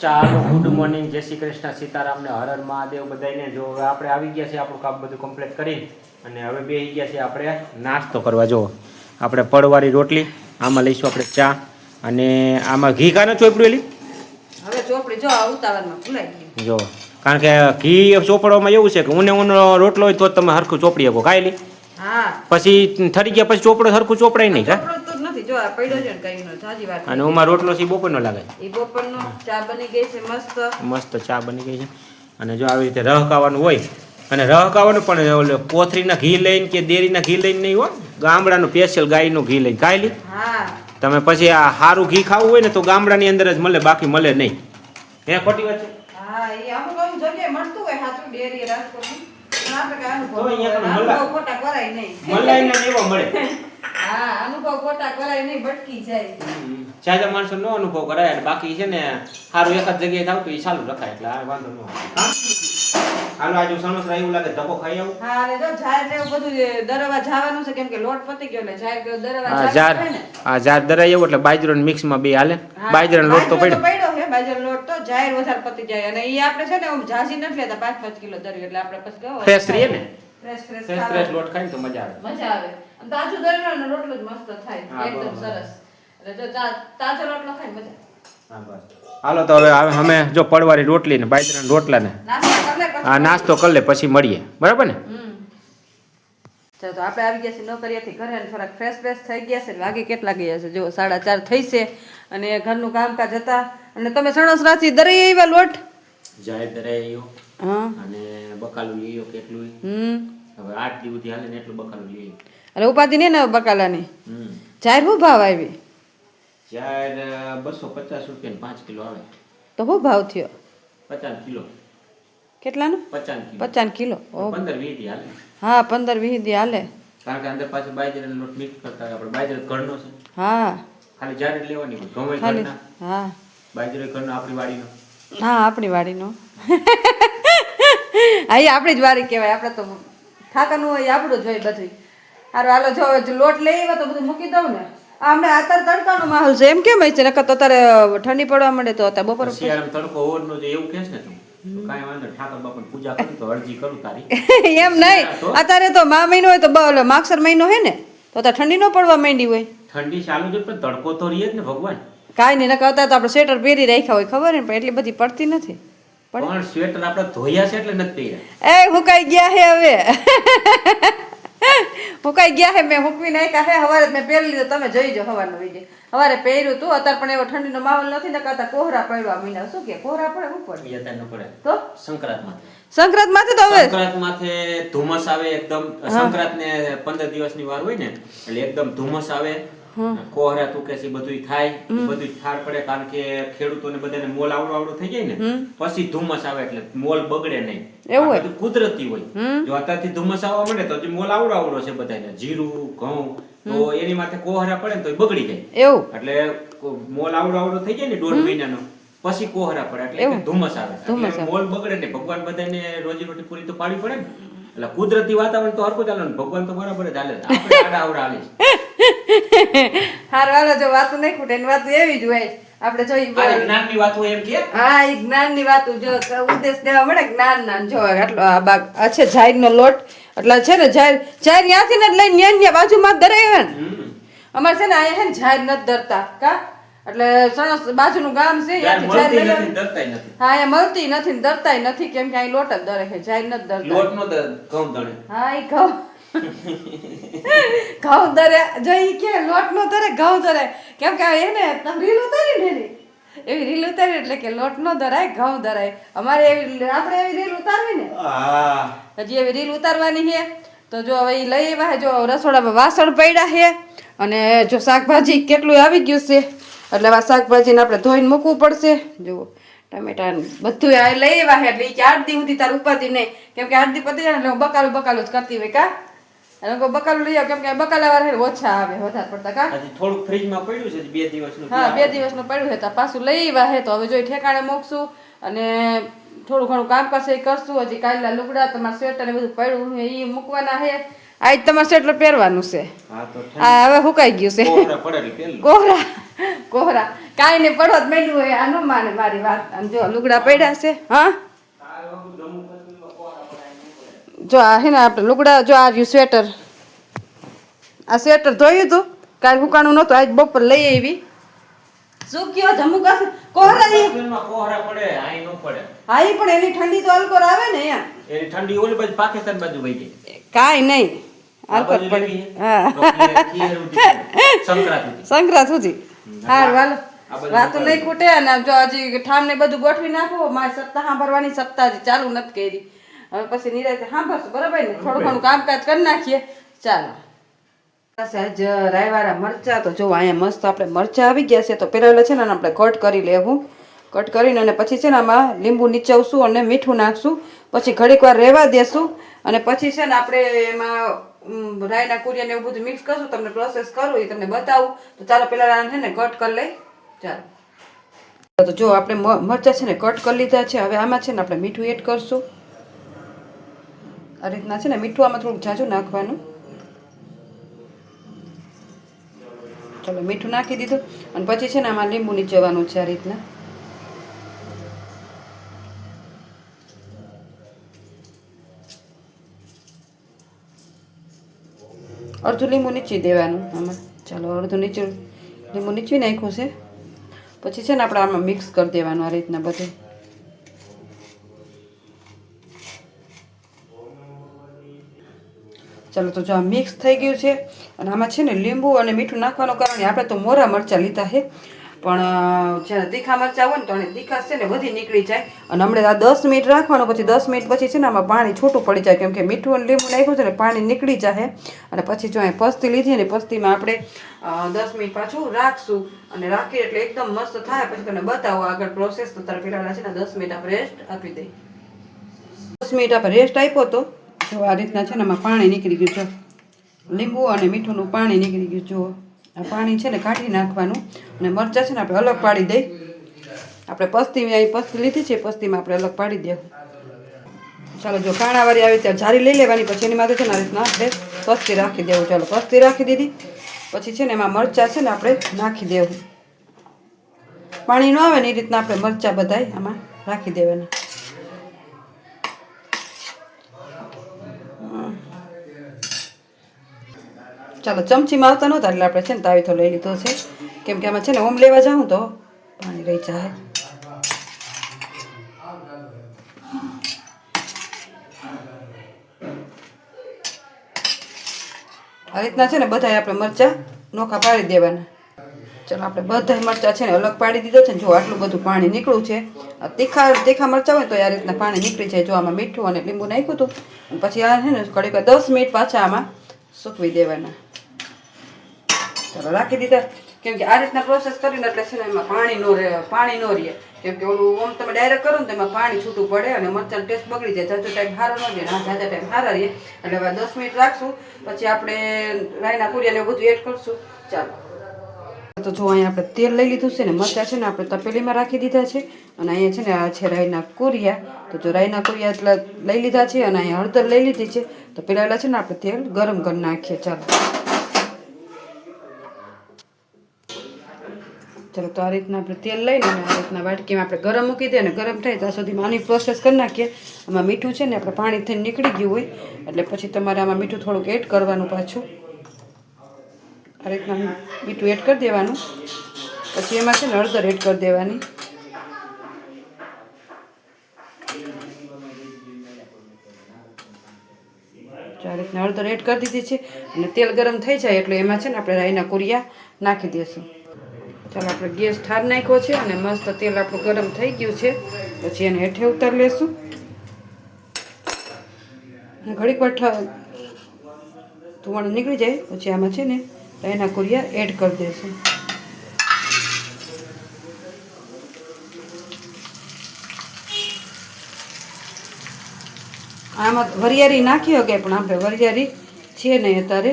ચાલો good morning જય શ્રી કૃષ્ણ સીતારામ ને હર હર મહાદેવ બધાને જો હવે આપણે આવી ગયા છે આપણું કામ બધું કમ્પ્લીટ કરી. અને હવે બે ગયા છે આપણે નાસ્તો કરવા. જો આપણે પડવાળી રોટલી આમાં લઈશું આપણે ચા અને આમાં ઘી કાને ચોપડ્યું એલી? હવે ચોપડી જો ઉતાવળમાં જો કારણ કે ઘી ચોપડવામાં એવું છે કે ઊને ઊનો રોટલો હોય તો તમે હરખું ચોપડી શકો ખાઈ લી હા. પછી ઠરી ગયા પછી ચોપડો હરખું ચોપડાય નહીં કા? જ આ પડ્યો છે ને કઈનો જાજી વાત અને ઉમાં રોટલો છે બપોરનો લાગે એ બપોરનો ચા બની ગઈ છે મસ્ત. મસ્ત ચા બની ગઈ છે. અને જો આવી રીતે રહકાવાનું હોય અને રહકાવાનું પણ ઓલે કોથરીના ઘી લઈને કે દેરીના ઘી લઈને નહીં હોય ગામડાનું સ્પેશિયલ ગાયનું ઘી લઈને ખાઈ લી. હા. તમે પછી આ સારું ઘી ખાવું હોય ને તો ગામડાની અંદર જ મળે બાકી મળે નહીં. હે ખોટી વાત છે? હા એ અમુક અમુક જગ્યાએ મળતું હોય સાચું ડેરી રાજકોટની. પણ આપણે કાંઈ અનુભવ તો અહીંયા પણ અનુભવ મલાઈ- ખોટા કરાય નહીં. મલાઈ ને એવો મળે. હા અનુભવ ખોટા કરાય નહીં ભટકી જાય. જાજા માણસો નો અનુભવ કરાય બાકી છે ને સારું એક જ જગ્યાએ થાવ તો એ સારું રખાય એટલે આ વાંધો ન હા? હાલો આજે સમસ્યા એવું લાગે ધક્કો ખાઈ આવું. હા રે જો જાહેર ને એવું બધું દરવા જવાનું છે કેમ કે લોટ પતી ગયો ને જાહેર દરવા જાહેર ને. આ જાર દરાય એવું એટલે બાજરો મિક્સમાં બે હાલે. બાજરો લોટ તો પડ્યો બાજરાનો લોટ તો જાહેર વધારે પતી જાય. અને એ આપણે છે ને આમ ઝાઝી નથી લેતા પાંચ પાંચ કિલો દર્યું. એટલે આપણે પછી કેવો ફ્રેશ રહીએ ને? ફ્રેશ ફ્રેશ ફ્રેશ લોટ ખાઈ તો મજા આવે. મજા આવે. અને તાજો દર્યું ને રોટલો જ મસ્ત થાય. એકદમ સરસ. એટલે જો તાજો રોટલો ખાઈ મજા હા, બસ. હાલો તો હવે અમે જો પડવાળી રોટલી ને બાજરાના રોટલા ને નાસ્તો કરી લે પછી નાસ્તો કરી લે પછી મળીએ. બરાબર ને? ચાલો તો આપણે આવી ગયા છીએ નોકરીએથી ઘરે અને થોડાક ફ્રેશ ફ્રેશ થઈ ગયા છે. વાગે કેટલા ગયા છે? જો સાડા ચાર થઈ છે. અને ઘરનું કામકાજ હતા. અને તમે સણસ સણસરાથી દરે આવ્યા લોટ? જાય દરાયો હા. અને બકાલું લઈ કેટલું હમ. હવે આઠ દિવસ હાલે ને એટલું બકાલું લઈ એટલે ઉપાધિ નહીં ને બકાલાની? હમ. ચાર શું ભાવ આવી? જાય બસો પચાસ રૂપિયા પાંચ કિલો આવે. તો શું ભાવ થયો? પચાસ કિલો. કેટલાનો? પચાસ કિલો. પચાસ કિલો. ઓ પંદર વીસ હાલે. હા પંદર વીસ દી હાલે. કારણ કે અંદર પાછું બાજર લોટ મિક્સ કરતા. આપણે બાજર ઘરનો છે. હા. ખાલી જાર લેવાની ઘઉં હા. બાજરો ઘરનો આપણી વાડીનો. હા આપણી વાડીનો. હા એ આપણી જ વાડી કહેવાય. આપણે તો ઠાકાનું હોય આપણું જ હોય બધું સારું હાલો જો લોટ લઈ આવ્યા તો બધું મૂકી દઉં ને. આ અત્યારે તડકાનો માહોલ છે. એમ કેમ હોય છે? નકર તો અત્યારે ઠંડી પડવા માંડે તો અત્યારે બપોર તડકો છે એવું એમ નહીં. અત્યારે તો મા મહિનો હોય તો માગસર મહિનો હે ને? તો ઠંડી ન પડવા માંડી હોય. ઠંડી ચાલુ છે પણ તડકો તો રીએ જ ને ભગવાન. કાંઈ નહીં નકર અત્યારે તો આપણે સ્વેટર પહેરી રાખ્યા હોય ખબર ને પણ એટલી બધી પડતી નથી. પણ સ્વેટર આપણે ધોયા છે એટલે નથી એ હુકાઈ ગયા હે હવે? હુકાઈ ગયા હે? મેં હુકવી નાખ્યા હે. હવારે મેં પહેરી લીધો. તમે જોઈ જો હવારનો વીડિયો હવારે પહેર્યું તું. અત્યારે પણ એવો ઠંડીનો માહોલ નથી ને કરતા કોહરા પડ્યો મહિના શું કે? કોહરા પડે હું પડે? ન પડે. તો? સંક્રાંતમાં. સંક્રાંત માથે તો હવે સંક્રાંત માથે ધુમ્મસ આવે એકદમ. સંક્રાંત ને પંદર દિવસની વાર હોય ને એટલે એકદમ ધુમ્મસ આવે. કોહરા તુકે છે બધું થાય બધું ઠાર પડે કારણ કે ખેડૂતોને બધાને મોલ આવડો આવડો થઈ જાય ને પછી ધુમ્મસ આવે એટલે મોલ બગડે નહીં. એવું હોય. કુદરતી હોય. જો અત્યારથી ધુમ્મસ આવવા માંડે તો મોલ આવડો આવડો છે બધાને. જીરું ઘઉં તો એની માથે કોહરા પડે ને તો બગડી જાય. એવું. એટલે મોલ આવડો આવડો થઈ જાય ને દોઢ મહિનાનો પછી કોહરા પડે એટલે કે ધુમ્મસ આવે. એટલે મોલ બગડે ને ભગવાન બધાને રોજી રોટી પૂરી તો પાડવી પડે ને. એટલે કુદરતી વાતાવરણ તો હરકું ચાલે ને ભગવાન તો બરાબર ચાલે. આપણે આડા અવડા હાલે છે હારું વાલો જો વાતું નહીં ખૂટે એની વાતું એવી જ હોય. આપણે જોઈ જ્ઞાનની વાત એમ કે? હા એ જ્ઞાનની વાતું જો ઉદ્દેશ દેવા મળે જ્ઞાન ના જો આટલો આ બાગ આ છે જાહેરનો લોટ. એટલે છે ને જાહેર જાહેર ત્યાંથી ને લઈને ન્યા ન્યા બાજુમાં જ દરાય ને. અમારે છે ને અહીંયા છે ને જાહેર નથી ધરતા કા? એટલે સણસ બાજુનું ગામ છે ત્યાંથી જાહેર હા અહીંયા મળતી નથી ને ધરતાય નથી કેમ કે અહીં લોટ જ દરે છે જાહેર નથી ધરતા લોટ નો ઘઉં દણે હા એ ઘઉં ઘઉં દરે જો એ કે લોટ નો ધરે ઘઉં ધરે. કેમ કે એને તમે રીલ ઉતારી ને એની? એવી રીલ ઉતારી એટલે કે લોટ નો ધરાય ઘઉં ધરાય. અમારે એવી આપણે એવી રીલ ઉતારવી ને? હજી એવી રીલ ઉતારવાની છે. તો જો હવે લઈ આવ્યા જો રસોડામાં વાસણ પડ્યા છે અને જો શાકભાજી કેટલું આવી ગયું છે એટલે આ શાકભાજીને આપણે ધોઈને મૂકવું પડશે. જુઓ ટમેટા બધું આ લઈ આવ્યા છે એટલે કે આઠ દી સુધી તાર ઉપાધી નહીં. કેમ કે આઠ દી પતી જાય એટલે હું બકાલું બકાલું જ કરતી હોય કા? અને કો બકાલું લઈ આવ કેમ કે બકાલા વાળા ઓછા આવે વધારે પડતા કા? હજી થોડુંક ફ્રીજમાં પડ્યું છે બે દિવસનું હા બે દિવસનું પડ્યું છે તો પાછું લઈ આવ્યા હે તો હવે જોઈ ઠેકાણે મૂકશું અને થોડું ઘણું કામ એ કરશું. હજી કાલના લુગડા તમારા સ્વેટર ને બધું પડ્યું છે એ મૂકવાના હે આજ તમારે સ્વેટર પહેરવાનું છે. હા તો આ હવે હુકાઈ ગયું છે. કોહરા. કોહરા કાંઈ નહીં પડવા જ માંડ્યું હોય આ ન માને મારી વાત. આમ જો લુગડા પડ્યા છે હા? જો આ હે ને આપણે લુગડા જો આ રહ્યું સ્વેટર આ સ્વેટર ધોયું હતું કાલ હુકાણું નહોતું આજ બપોર લઈ આવી શું કયો જમ્મુ કાશ્મીર કોહરા? કોહરા પડે આઈ નો પડે. આઈ પણ એની ઠંડી તો અલકોર આવે ને અહીંયા. એની ઠંડી ઓલી બાજુ પાકિસ્તાન બાજુ વહી ગઈ. કાંઈ નહીં. અલકોર પડે. હા. સંક્રાંતિ સુધી. હાર વાલ વાતો નહીં ખૂટે અને જો હજી ઠામ ને બધું ગોઠવી નાખો. મારે સત્તા સાંભળવાની સત્તા હજી ચાલુ નથી કરી. હવે પછી નિરાતે સાંભળશું બરાબર ને? થોડું ઘણું કામકાજ કરી નાખીએ. ચાલો. આજ રાયવાળા મરચા તો જો અહીંયા મસ્ત આપણે મરચા આવી ગયા છે તો પેલા છે ને આપણે કટ કરી લેવું. કટ કરીને અને પછી છે ને આમાં લીંબુ નીચવશું અને મીઠું નાખશું. પછી ઘડીક વાર રહેવા દેશું અને પછી છે ને આપણે એમાં રાયના કુરિયાને એવું બધું મિક્સ કરશું તમને પ્રોસેસ કરું એ તમને બતાવું. તો ચાલો પહેલાં છે ને કટ કરી લઈ. ચાલો. તો જો આપણે મરચાં છે ને કટ કરી લીધા છે હવે આમાં છે ને આપણે મીઠું એડ કરશું. આ રીતના છે ને મીઠું આમાં થોડુંક ઝાઝું નાખવાનું. ચાલો, મીઠું નાખી દીધું. અને પછી છે ને આમાં લીંબુ નીચવાનું છે આ રીતના. અડધું લીંબુ નીચી દેવાનું આમાં. ચાલો, અડધું નીચું લીંબુ નીચવી નાખ્યું છે. પછી છે ને આપણે આમાં મિક્સ કરી દેવાનું આ રીતના બધું. ચાલો તો જો આ મિક્સ થઈ ગયું છે અને આમાં છે ને લીંબુ અને મીઠું નાખવાનું કારણ આપણે તો મોરા મરચાં લીધા છે. પણ જ્યારે તીખા મરચાં હોય ને તો તીખાશ છે ને બધી નીકળી જાય. અને હમણાં આ દસ મિનિટ રાખવાનું, પછી દસ મિનિટ પછી છે ને આમાં પાણી છૂટું પડી જાય. કેમ કે મીઠું અને લીંબુ નાખ્યું છે ને પાણી નીકળી જાય અને પછી જો અહીં પસ્તી લીધી ને પસ્તીમાં આપણે દસ મિનિટ પાછું રાખશું. અને રાખીએ એટલે એકદમ મસ્ત થાય. પછી તમને બતાવો આગળ પ્રોસેસ તો તારે પેલા છે ને દસ મિનિટ આપણે રેસ્ટ આપી દઈ દસ મિનિટ આપણે રેસ્ટ આપ્યો તો જો આ રીતના છે ને આમાં પાણી નીકળી ગયું જો લીંબુ અને મીઠુંનું પાણી નીકળી ગયું જુઓ આ પાણી છે ને કાઢી નાખવાનું અને મરચાં છે ને આપણે અલગ પાડી દઈ. આપણે પસ્તી અહીં પસ્તી લીધી છે, પસ્તીમાં આપણે અલગ પાડી દેવું. ચાલો જો કાણાવાળી આવી ત્યારે જારી લઈ લેવાની, પછી એની માથે છે ને આ રીતના આપણે પસ્તી રાખી દેવું. ચાલો પસ્તી રાખી દીધી, પછી છે ને એમાં મરચાં છે ને આપણે નાખી દેવું. પાણી ન આવે ને એ રીતના આપણે મરચાં બધાય આમાં રાખી દેવાના. ચાલો ચમચીમાં આવતા નહોતા એટલે આપણે છે ને તાવીથો લઈ લીધો છે. કેમ કે આમાં છે ને ઓમ લેવા જાઉં તો પાણી રહી જાય. આ રીતના છે ને બધાય આપણે મરચાં નોખા પાડી દેવાના. ચાલો, આપણે બધા મરચાં છે ને અલગ પાડી દીધો છે ને જો આટલું બધું પાણી નીકળ્યું છે. તીખા તીખા મરચાં હોય તો આ રીતના પાણી નીકળી જાય જો આમાં મીઠું અને લીંબુ નાખ્યું હતું. પછી આ છે ને ઘડીક દસ મિનિટ પાછા આમાં સૂકવી દેવાના. ચાલો રાખી દીધા. કેમ કે આ રીતના પ્રોસેસ કરીને એટલે છે ને એમાં પાણી નો રહે, પાણી નો રહે. કેમ કે ઓલું ઓમ તમે ડાયરેક્ટ કરો ને તો એમાં પાણી છૂટું પડે અને મરચાં ટેસ્ટ બગડી જાય. જાજો ટાઈમ સારો ન રહે, હા જાજા ટાઈમ સારા રહીએ એટલે હવે દસ મિનિટ રાખશું, પછી આપણે રાયના કુરિયાને બધું એડ કરશું. ચાલો. તો જો અહીંયા આપણે તેલ લઈ લીધું છે ને, મરચાં છે ને આપણે તપેલીમાં રાખી દીધા છે. અને અહીંયા છે ને આ છે રાઈના કોરિયા. તો જો રાઈના કોરિયા એટલે લઈ લીધા છે અને અહીંયા હળદર લઈ લીધી છે. તો પેલા છે ને આપણે તેલ ગરમ કરી નાખીએ. ચાલો. ચાલો તો આ રીતના આપણે તેલ લઈને આ રીતના વાટકીમાં આપણે ગરમ મૂકી દઈએ અને ગરમ થાય ત્યાં સુધીમાં આની પ્રોસેસ કરી નાખીએ. આમાં મીઠું છે ને આપણે પાણી થઈને નીકળી ગયું હોય, એટલે પછી તમારે આમાં મીઠું થોડુંક એડ કરવાનું પાછું. આ રીતના મીઠું એડ કરી દેવાનું. પછી એમાં છે ને હળદર એડ કરી દેવાની. આ રીતના હળદર એડ કરી દીધી છે. અને તેલ ગરમ થઈ જાય એટલે એમાં છે ને આપણે રાઈના કુરિયા નાખી દઈશું. ચાલો આપણે ગેસ ઠાર નાખ્યો છે અને મસ્ત તેલ આપણું ગરમ થઈ ગયું છે. પછી એને હેઠે ઉતારી લેશું. ઘડીક વાર ધુવાણ નીકળી જાય, પછી આમાં છે ને એના કુરિયા એડ કરી દેશું. આમાં વરિયાળી નાખી શકે પણ આપણે વરિયાળી છે નહીં અત્યારે.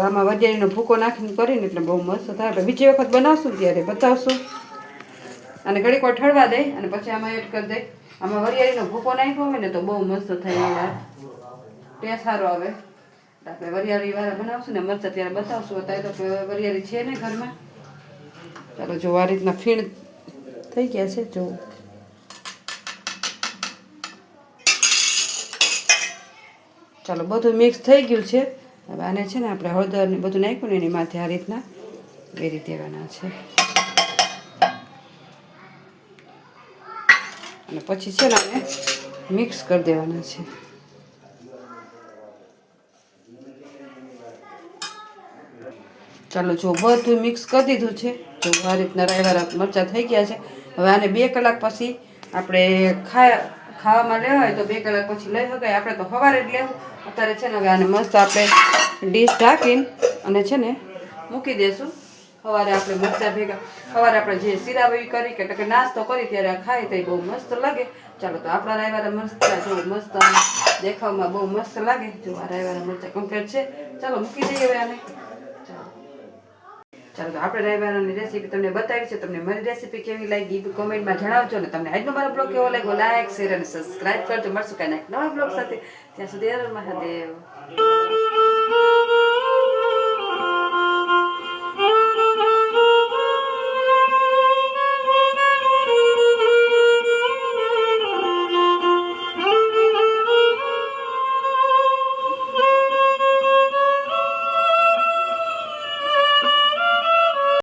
આમાં વરિયાળીનો ભૂકો નાખીને કરીને એટલે બહુ મસ્ત થાય. આપણે બીજી વખત બનાવશું ત્યારે બતાવશું. અને ઘડીક વાર ઠળવા દે અને પછી આમાં એડ કરી દે. આમાં વરિયાળીનો ભૂકો નાખ્યો હોય ને તો બહુ મસ્ત થાય યાર. ટેસ્ટ સારો આવે. આપણે વરિયાળી વાળા બનાવશું ને મરચાં ત્યારે બતાવશું. અત્યારે તો વરિયાળી છે ને ઘરમાં. ચાલો જો આ રીતના ફીણ થઈ ગયા છે, જો. ચાલો બધું મિક્સ થઈ ગયું છે. હવે આને છે ને આપણે હળદર ને બધું નાખ્યું ને એની માથે આ રીતના વેરી દેવાના છે. અને પછી છે ને આને મિક્સ કરી દેવાના છે. ચાલો જો બધું મિક્સ કરી દીધું છે જો આ રીતના રાયવાળા મરચાં થઈ ગયા છે. હવે આને બે કલાક પછી આપણે ખાય ખાવામાં લેવા હોય તો બે કલાક પછી લઈ શકાય. આપણે તો સવારે જ લેવું. અત્યારે છે ને હવે આને મસ્ત આપણે ડીશ ઢાંકીને અને છે ને મૂકી દેશું. સવારે આપણે મરચાં ભેગા સવારે આપણે જે સિરાવી કરી કે કે નાસ્તો કરી ત્યારે આ ખાય તો બહુ મસ્ત લાગે. ચાલો તો આપણા રાયવાળા મરચા જો મસ્ત દેખાવમાં બહુ મસ્ત લાગે. જો આ રાયવાળા મરચાં કમ્પ્લીટ છે. ચાલો મૂકી દઈએ હવે આને. ચાલો તો આપણે રાયવાળાની રેસીપી તમને બતાવી છે. તમને મારી રેસીપી કેવી લાગી કોમેન્ટમાં જણાવજો ને તમને આજનો મારો બ્લોગ કેવો લાગ્યો? લાઈક શેર અને સબસ્ક્રાઈબ કરજો. મળશું કાંઈ નવા બ્લોગ સાથે. ત્યાં સુધી હર મહાદેવ.